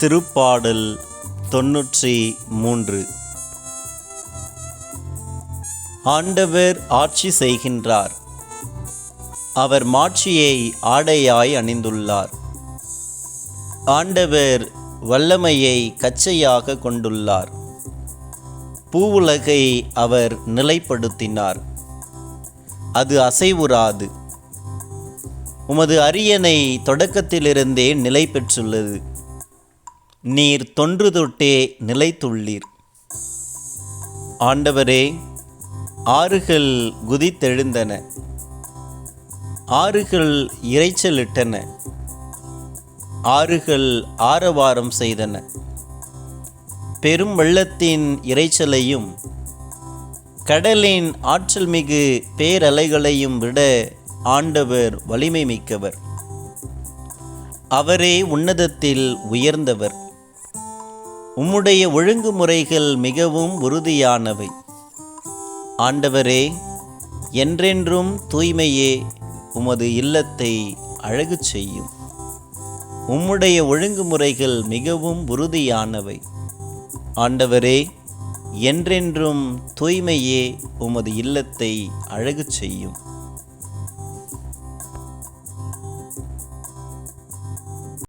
திருப்பாடல் தொன்னூற்றி மூன்று. ஆண்டவர் ஆட்சி செய்கின்றார். அவர் மாட்சியை ஆடையாய் அணிந்துள்ளார். ஆண்டவர் வல்லமையை கச்சையாக கொண்டுள்ளார். பூவுலகை அவர் நிலைப்படுத்தினார். அது அசைவுறாது. உமது அரியணை தொடக்கத்திலிருந்தே நிலை பெற்றுள்ளது நீர் தொன்று தொட்டே நிலைத்துள்ளீர். ஆண்டவரே ஆறுகள் குதித்தெழுந்தன. ஆறுகள் இரைச்சலிட்டன. ஆறுகள் ஆரவாரம் செய்தன. பெரும் வெள்ளத்தின் இரைச்சலையும் கடலின் ஆற்றல் மிகு பேரலைகளையும் விட ஆண்டவர் வலிமை மிக்கவர். அவரே உன்னதத்தில் உயர்ந்தவர். உம்முடைய ஒழுங்குமுறைகள் மிகவும் உறுதியானவை. ஆண்டவரே என்றென்றும் தூய்மையே உமது இல்லத்தை அழகு செய்யும். உம்முடைய ஒழுங்குமுறைகள் மிகவும் உறுதியானவை. ஆண்டவரே என்றென்றும் தூய்மையே உமது இல்லத்தை அழகு செய்யும்.